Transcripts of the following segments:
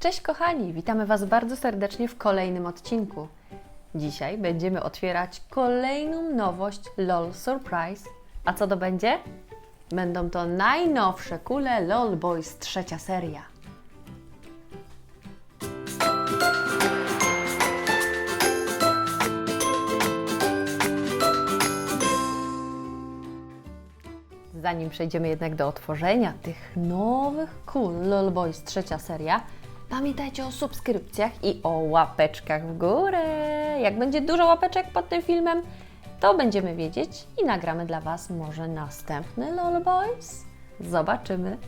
Cześć kochani, witamy Was bardzo serdecznie w kolejnym odcinku. Dzisiaj będziemy otwierać kolejną nowość LOL Surprise. A co to będzie? Będą to najnowsze kule LOL Boys trzecia seria. Zanim przejdziemy jednak do otworzenia tych nowych kul LOL Boys trzecia seria, pamiętajcie o subskrypcjach i o łapeczkach w górę. Jak będzie dużo łapeczek pod tym filmem, to będziemy wiedzieć i nagramy dla Was może następny LOL Boys. Zobaczymy.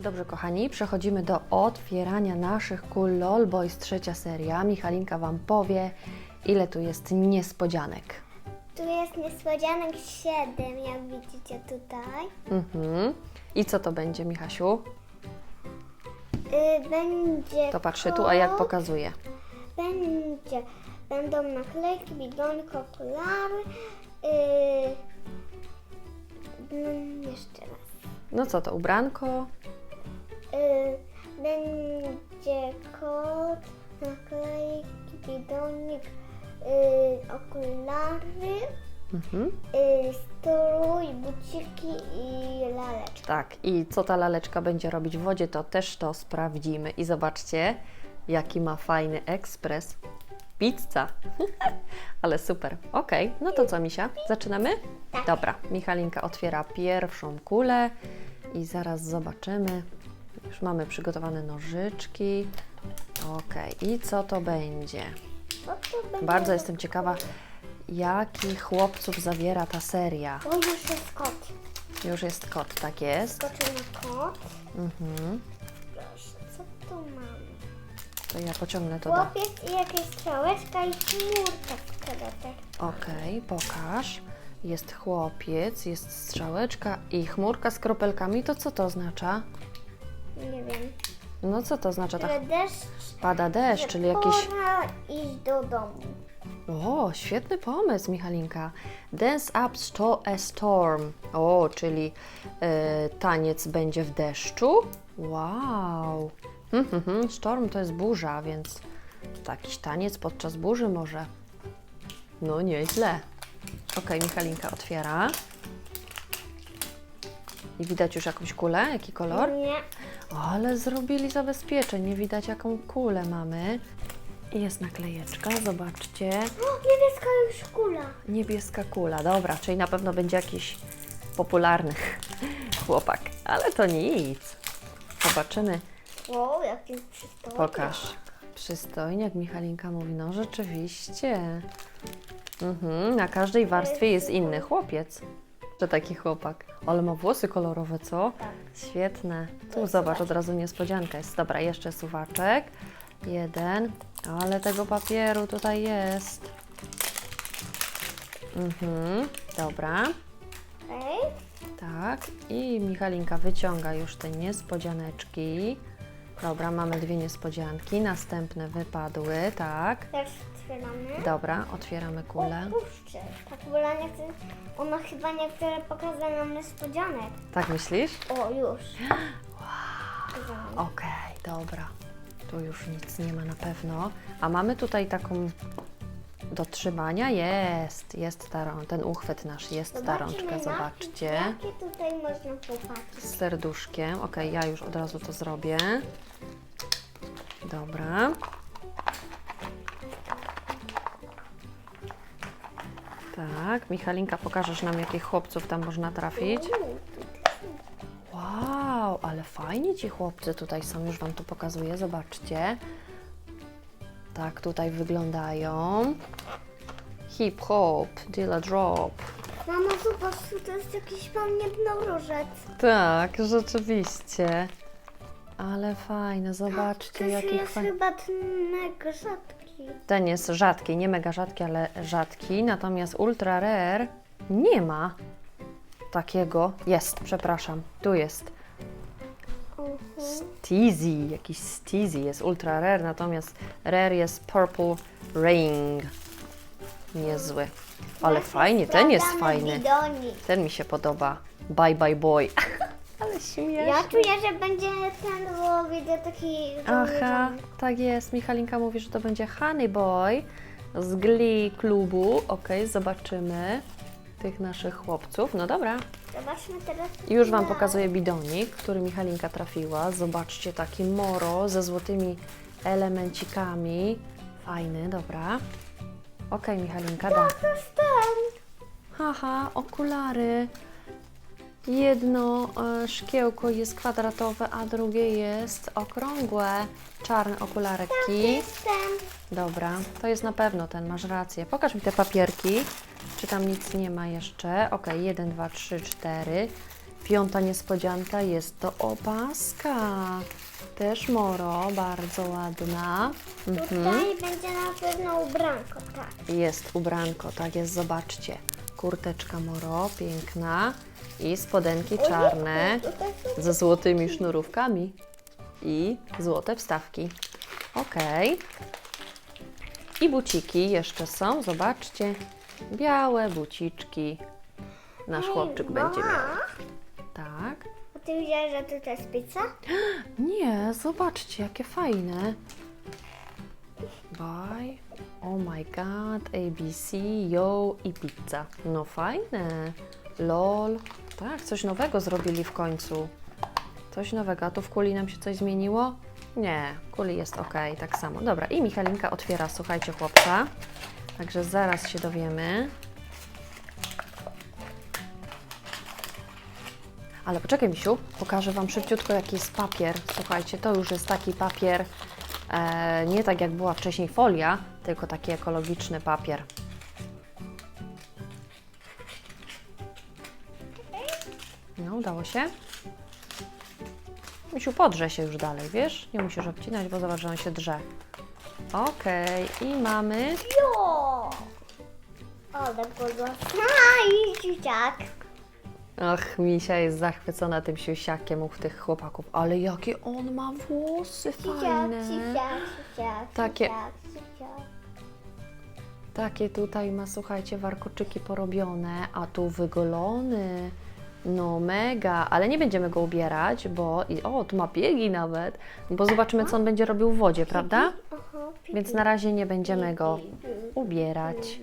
Dobrze, kochani, przechodzimy do otwierania naszych kul LOL Boys trzecia seria. Michalinka Wam powie, ile tu jest niespodzianek. Tu jest niespodzianek 7, jak widzicie tutaj. Mhm. I co to będzie, Michasiu? Y, będzie. To patrzy tu, a jak kot, pokazuje. Będzie. Będą naklejki, bidonki, okulary. Y, mm, jeszcze raz. No co to, ubranko? Y, będzie kot, naklejki, bidonik, y, okulary, Mhm. y, strój, buciki i laleczka. Tak, i co ta laleczka będzie robić w wodzie, to też to sprawdzimy. I zobaczcie, jaki ma fajny ekspres. Pizza. Ale super. Okej, no to co, Misia? Zaczynamy? Tak. Dobra, Michalinka otwiera pierwszą kulę i zaraz zobaczymy. Już mamy przygotowane nożyczki. Okej, i co to będzie? Co to będzie Bardzo jestem ciekawa, jakich chłopców zawiera ta seria. O, już jest kot. Już jest kot, tak jest. Skoczył na kot. Mhm. Proszę, co tu mamy? To ja pociągnę to do... Chłopiec i jakaś strzałeczka i chmurka z karetek. Okej, pokaż. Jest chłopiec, jest strzałeczka i chmurka z kropelkami. To co to oznacza? Nie wiem. No co to oznacza? Ta Ale deszcz, pada deszcz, że czyli jakiś... pora iść do domu. O, świetny pomysł, Michalinka. Dance up sto a storm. O, czyli e, taniec będzie w deszczu? Wow. Mhm, mhm. Storm to jest burza, więc takiś taniec podczas burzy może. No, nieźle. Okej, Michalinka otwiera. I widać już jakąś kulę? Jaki kolor? Nie. Ale zrobili zabezpieczeń, nie widać jaką kulę mamy. I Jest naklejeczka, zobaczcie. O, niebieska już kula. Niebieska kula, dobra, czyli na pewno będzie jakiś popularny chłopak, ale to nic. Zobaczymy, Wow, jaki przystojny. pokaż. Przystojnie, jak Michalinka mówi, no rzeczywiście. Mhm, na każdej warstwie jest inny chłopiec. Że taki chłopak. Ale ma włosy kolorowe, co? Tak. Świetne. Tu zobacz, od razu niespodzianka jest. Dobra, jeszcze suwaczek. Jeden. Ale tego papieru tutaj jest. Mhm, dobra. Tak. I Michalinka wyciąga już te niespodzianeczki. Dobra, mamy dwie niespodzianki. Następne wypadły, tak. Teraz otwieramy. Dobra, otwieramy kulę. Opuszczę. Ta kula nie chce... Ona chyba nie chce pokazać nam niespodzianek. Tak myślisz? O, już. Wow. Okej, dobra. Tu już nic nie ma na pewno. A mamy tutaj taką do trzymania. Jest, jest ta, rą- ten uchwyt nasz, jest ta rączka, zobaczcie. Jakie tutaj można popatrzeć? Z serduszkiem. Okej, ja już od razu to zrobię. Dobra. Tak, Michalinka, pokażesz nam, jakich chłopców tam można trafić? Wow, ale fajnie ci chłopcy tutaj są, już Wam tu pokazuję, zobaczcie. Tak tutaj wyglądają. Hip hop, deal drop. Mamo, zobacz, tu to jest jakiś pan jednorożec. Tak, rzeczywiście. Ale fajne, zobaczcie, To jaki jest fajny. chyba ten mega rzadki. Ten jest rzadki, nie mega rzadki, ale rzadki. Natomiast ultra rare nie ma takiego. Jest, przepraszam, tu jest. Mhm. Steezy, jakiś Steezy jest ultra rare, natomiast rare jest Purple Ring. Niezły. Ale fajnie, ten jest fajny. Ten mi się podoba. Bye bye boy. Ale Śmieszne. Ja czuję, że będzie ten, bo widzę taki Aha, tak jest. Michalinka mówi, że to będzie Honey Boy z Glee klubu. Okej, zobaczymy tych naszych chłopców. No dobra. Zobaczmy teraz. Już Wam pokazuję bidonik, który Michalinka trafiła. Zobaczcie, taki moro ze złotymi elemencikami. Fajny, dobra. Okej, Michalinka, da. To jest ten. Haha, okulary. Jedno e, szkiełko jest kwadratowe, a drugie jest okrągłe. Czarne okularki. ten. Dobra, to jest na pewno ten, masz rację. Pokaż mi te papierki. Czy tam nic nie ma jeszcze? Ok, 1, 2, 3, 4. Piąta niespodzianka jest to opaska. Też moro, bardzo ładna. Mhm. Tutaj będzie na pewno ubranko, tak. Jest ubranko, tak jest, zobaczcie. Kurteczka moro, piękna. I spodenki czarne ze złotymi sznurówkami. I złote wstawki. Ok. I buciki jeszcze są, zobaczcie. Białe buciczki. Nasz chłopczyk będzie miał. Tak. A ty widziałeś, że tutaj jest pizza? Nie, zobaczcie, jakie fajne. Bye. Oh my god, ABC, yo i pizza. No fajne. Lol. Tak, coś nowego zrobili w końcu. Coś nowego. A tu w kuli nam się coś zmieniło? Nie, kuli jest ok, tak samo. Dobra, i Michalinka otwiera, słuchajcie, chłopca. Także zaraz się dowiemy. Ale poczekaj, Misiu, pokażę Wam szybciutko, jaki jest papier. Słuchajcie, to już jest taki papier, e, nie tak jak była wcześniej folia, tylko taki ekologiczny papier. Udało się. Misiu, podrze się już dalej, wiesz? Nie musisz obcinać, bo zobacz, że on się drze. Okej, i mamy... Jo! Ale podłosna i dzieciak. Ach, Misia jest zachwycona tym siusiakiem u tych chłopaków. Ale jakie on ma włosy fajne. dzieciak, dzieciak, Takie- dzieciak. Takie tutaj ma, słuchajcie, warkoczyki porobione, a tu wygolony. No mega, ale nie będziemy go ubierać, bo... I, o, tu ma biegi nawet, bo zobaczymy, co on będzie robił w wodzie, prawda? Więc na razie nie będziemy go ubierać.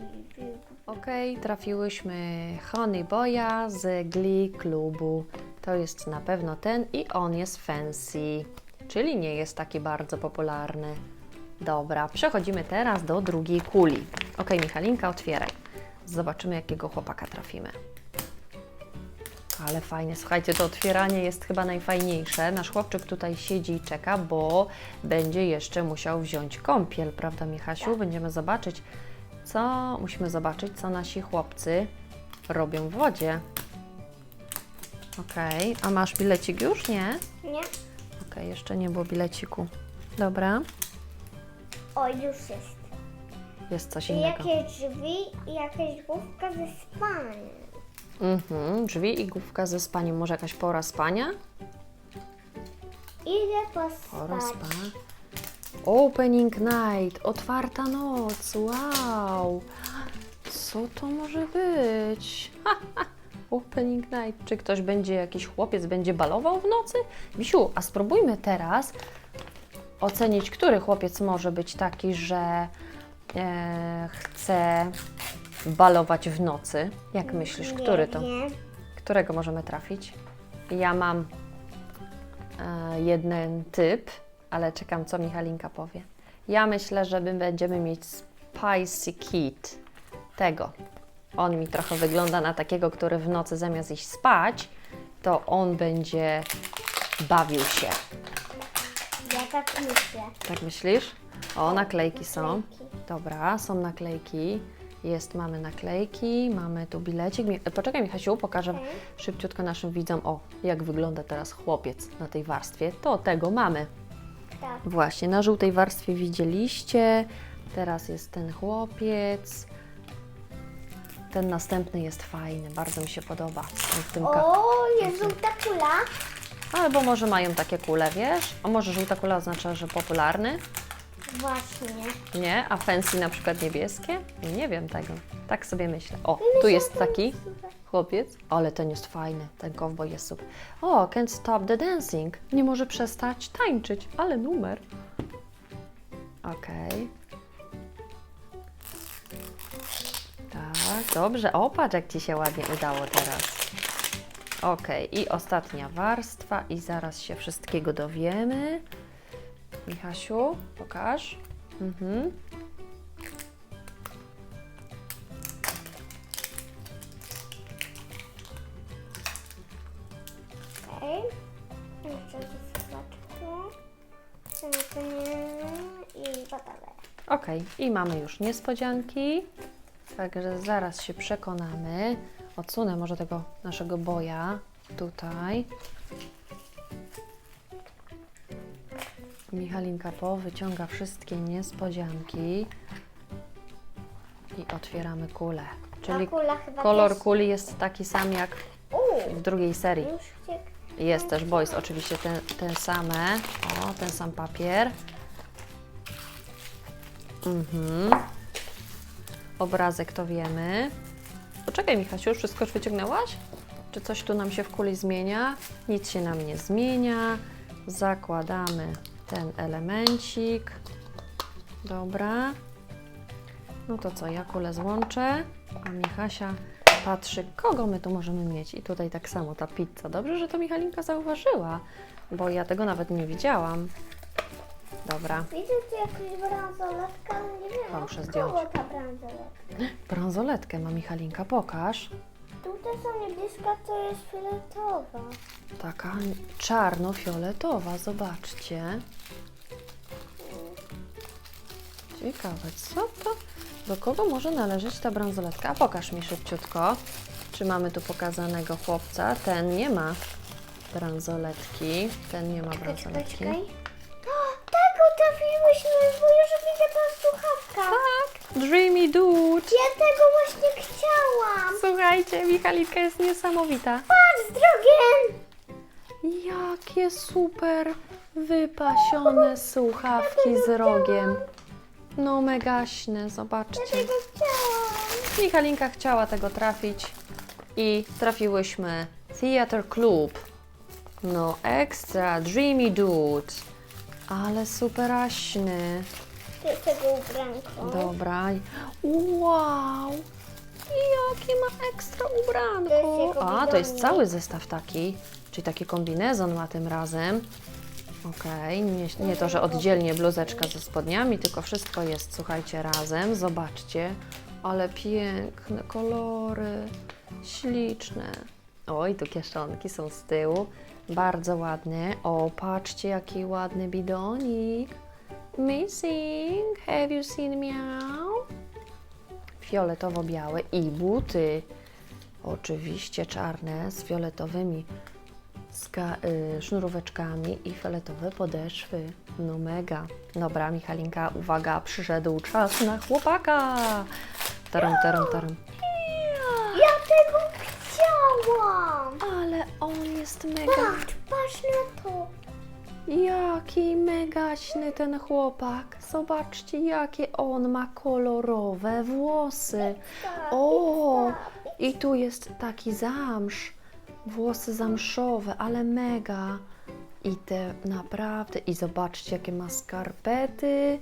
Okej, trafiłyśmy Honey Boya z Glee klubu. To jest na pewno ten i on jest fancy, czyli nie jest taki bardzo popularny. Dobra, przechodzimy teraz do drugiej kuli. Okej, Michalinka, otwieraj. Zobaczymy, jakiego chłopaka trafimy. Ale fajnie, słuchajcie, to otwieranie jest chyba najfajniejsze. Nasz chłopczyk tutaj siedzi i czeka, bo będzie jeszcze musiał wziąć kąpiel, prawda, Michasiu? Będziemy zobaczyć, co musimy zobaczyć, co nasi chłopcy robią w wodzie. Okej, a masz bilecik już? Nie? Nie? Okej, jeszcze nie było bileciku. Dobra, O, już jest. jest coś I innego. jakieś drzwi i jakaś główka ze spaniem. Mhm, drzwi i główka ze spaniem. Może jakaś pora spania? Idę Pora pospać. spa. Opening night, otwarta noc, wow! Co to może być? Opening night. Czy ktoś będzie, jakiś chłopiec będzie balował w nocy? Misiu, a spróbujmy teraz ocenić, który chłopiec może być taki, że e, chce balować w nocy. Jak myślisz, który to? Nie. Którego możemy trafić? Ja mam e, jeden typ, ale czekam, co Michalinka powie. Ja myślę, że my będziemy mieć Spicy Kid. Tego. On mi trochę wygląda na takiego, który w nocy zamiast iść spać, to on będzie bawił się. Ja tak myślę. Tak myślisz? O, naklejki są. Dobra, są naklejki. Jest, mamy naklejki, mamy tu bilecik. Mi- Poczekaj, Michasiu, pokażę szybciutko naszym widzom, o, jak wygląda teraz chłopiec na tej warstwie. To tego mamy. Tak. Właśnie, na żółtej warstwie widzieliście. Teraz jest ten chłopiec. Ten następny jest fajny, bardzo mi się podoba. Ten w tym ka- O, jest żółta kula. Albo może mają takie kule, wiesz? A może żółta kula oznacza, że popularny? Właśnie. Nie? A fancy na przykład niebieskie? Nie wiem tego. Tak sobie myślę. O, tu jest taki chłopiec. Ale ten jest fajny. Ten cowboy jest super. O, can't stop the dancing. Nie może przestać tańczyć. Ale numer. Okej. Tak, dobrze. O, patrz jak Ci się ładnie udało teraz. Okej, i ostatnia warstwa i zaraz się wszystkiego dowiemy. Michasiu, pokaż. Mhm. Okej. Jeszcze wysypaczku. I gotowe. Okej, i mamy już niespodzianki. Także zaraz się przekonamy. Odsunę może tego naszego boja tutaj. Michalinka po wyciąga wszystkie niespodzianki i otwieramy kulę. Czyli kula chyba kolor też... kuli jest taki sam jak Uuu, w drugiej serii. już. Jest też boys, oczywiście te, te same. O, ten sam papier. Mhm. Obrazek to wiemy. Poczekaj, Michasiu, wszystko już wyciągnęłaś? Czy coś tu nam się w kuli zmienia? Nic się nam nie zmienia. Zakładamy ten elemencik. Dobra. No to co, ja kulę złączę, a Michasia patrzy, kogo my tu możemy mieć. I tutaj tak samo ta pizza. Dobrze, że to Michalinka zauważyła, bo ja tego nawet nie widziałam. Dobra, Widzę tu jakąś bransoletkę, nie wiem, To muszę zdjąć. kogo ta bransoletka. bransoletkę ma Michalinka, pokaż. Tutaj są niebieska, to jest fioletowa. Taka czarno-fioletowa, zobaczcie. Ciekawe, co to? Do kogo może należeć ta bransoletka? A pokaż mi szybciutko, czy mamy tu pokazanego chłopca. Ten nie ma bransoletki. Ten nie ma bransoletki. czekaj. O, tego trafiłyśmy, bo już widzę ta słuchawka. Dreamy Dude. Ja tego właśnie chciałam. Słuchajcie, Michalinka jest niesamowita. Patrz, z drogiem. Jakie super wypasione słuchawki z rogiem. No megaśne, zobaczcie. Tego chciałam. Michalinka chciała tego trafić i trafiłyśmy Theater Club. No ekstra, Dreamy Dude. Ale superaśny. Tego ubranko. Dobra. Wow! Jakie ma ekstra To jest ubranko. jego A, to jest bidonik. cały zestaw taki. Czyli taki kombinezon ma tym razem. Okej, nie, nie to, że oddzielnie bluzeczka ze spodniami, tylko wszystko jest, słuchajcie, razem. Zobaczcie, ale piękne kolory, śliczne. Oj, tu kieszonki są z tyłu, bardzo ładne. O, patrzcie, jaki ładny bidonik. Missing, have you seen meow? Fioletowo-białe i buty. Oczywiście czarne z fioletowymi y, sznuróweczkami i fioletowe podeszwy. No mega. Dobra, Michalinka, uwaga, przyszedł czas na chłopaka. Taram, taram, taram. Ja tego chciałam. Ale on jest mega. Patrz, patrz na to. Jaki megaśny ten chłopak. Zobaczcie, jakie on ma kolorowe włosy. O, i tu jest taki zamsz. Włosy zamszowe, ale mega. I te naprawdę, i zobaczcie, jakie ma skarpety.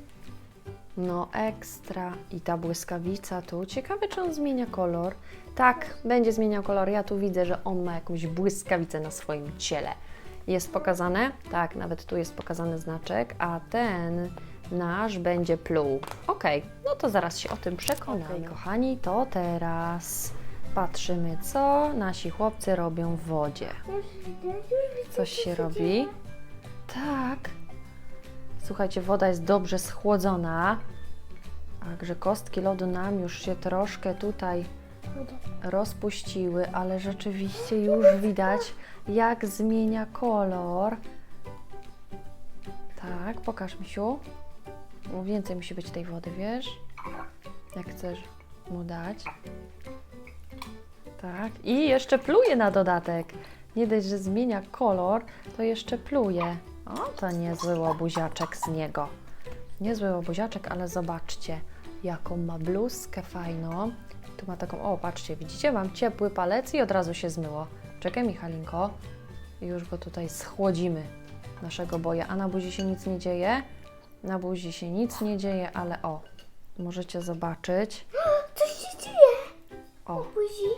No ekstra. I ta błyskawica tu. Ciekawe, czy on zmienia kolor. Tak, będzie zmieniał kolor. Ja tu widzę, że on ma jakąś błyskawicę na swoim ciele. Jest pokazane? Tak, nawet tu jest pokazany znaczek, a ten nasz będzie pluł. Ok, no to zaraz się o tym przekonamy. kochani, to teraz patrzymy, co nasi chłopcy robią w wodzie. Coś co się robi? Tak. Słuchajcie, woda jest dobrze schłodzona. Także kostki lodu nam już się troszkę tutaj rozpuściły, ale rzeczywiście już widać, jak zmienia kolor. Tak, pokaż misiu. No, Więcej musi być tej wody, wiesz? Jak chcesz mu dać. Tak. I jeszcze pluje na dodatek. Nie dość, że zmienia kolor, to jeszcze pluje. O, to niezły łobuziaczek z niego. Niezły łobuziaczek, ale zobaczcie, jaką ma bluzkę fajną. Tu ma taką, o patrzcie, widzicie, mam ciepły palec i od razu się zmyło. Czekaj Michalinko, już go tutaj schłodzimy, naszego boja. A na buzi się nic nie dzieje? Na buzi się nic nie dzieje, ale o, możecie zobaczyć. Coś się dzieje. O, Buzi.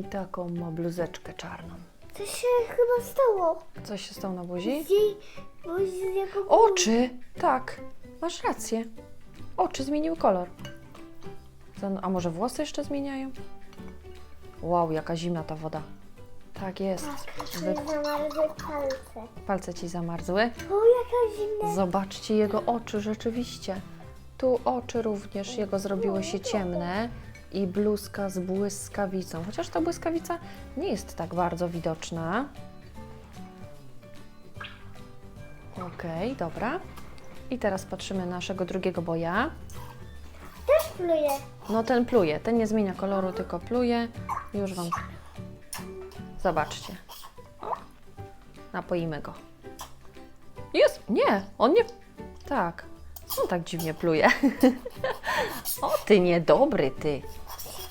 i taką ma bluzeczkę czarną. Coś się chyba stało. Coś się stało na buzi? Z jej buzi z jego Oczy! Tak, masz rację. Oczy zmieniły kolor. Zan- A może włosy jeszcze zmieniają? Wow, jaka zimna ta woda. Tak jest. Wy... Tak, zamarzły palce. Palce ci zamarzły. O, jaka zimna. Zobaczcie jego oczy, rzeczywiście. Tu oczy również jego zrobiły się ciemne i bluzka z błyskawicą. Chociaż ta błyskawica nie jest tak bardzo widoczna. Okej, dobra. I teraz patrzymy na naszego drugiego boja. Pluje. No ten pluje, ten nie zmienia koloru, tylko pluje. Już Wam... Zobaczcie. Napoimy go. Jest! Nie, on nie... Tak. On tak dziwnie pluje. O, ty niedobry, ty.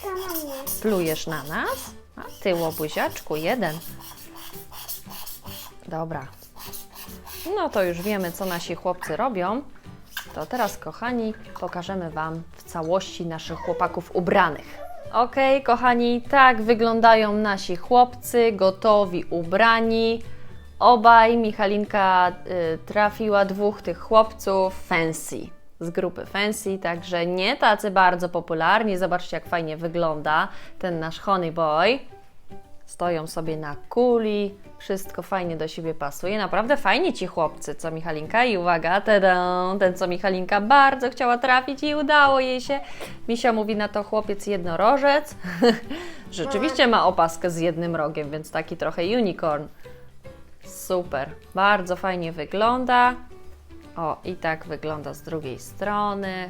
Na mnie. Plujesz na nas? A ty, łobuziaczku, jeden. Dobra. No to już wiemy, co nasi chłopcy robią. To teraz, kochani, pokażemy Wam całości naszych chłopaków ubranych. Okej, kochani, tak wyglądają nasi chłopcy, gotowi, ubrani. Obaj Michalinka y, trafiła dwóch tych chłopców fancy z grupy fancy, także nie tacy bardzo popularni. Zobaczcie, jak fajnie wygląda ten nasz honey boy. Stoją sobie na kuli, wszystko fajnie do siebie pasuje. Naprawdę fajnie ci chłopcy, co Michalinka? I uwaga, tadą, ten co Michalinka bardzo chciała trafić i udało jej się. Misia mówi na to chłopiec jednorożec. Rzeczywiście ma opaskę z jednym rogiem, więc taki trochę unicorn. Super, bardzo fajnie wygląda. O, i tak wygląda z drugiej strony.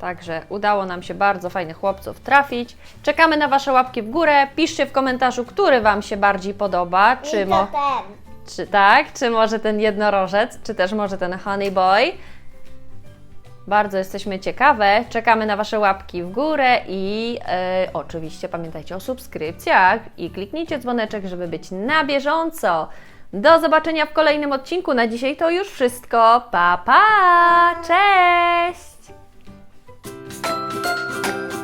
Także udało nam się bardzo fajnych chłopców trafić. Czekamy na Wasze łapki w górę. Piszcie w komentarzu, który Wam się bardziej podoba. Czy, mo- ten. czy tak, czy może ten jednorożec, czy też może ten honey boy. Bardzo jesteśmy ciekawe. Czekamy na Wasze łapki w górę i e, oczywiście pamiętajcie o subskrypcjach i kliknijcie dzwoneczek, żeby być na bieżąco. Do zobaczenia w kolejnym odcinku. Na dzisiaj to już wszystko. Pa, pa! Cześć! Thank you.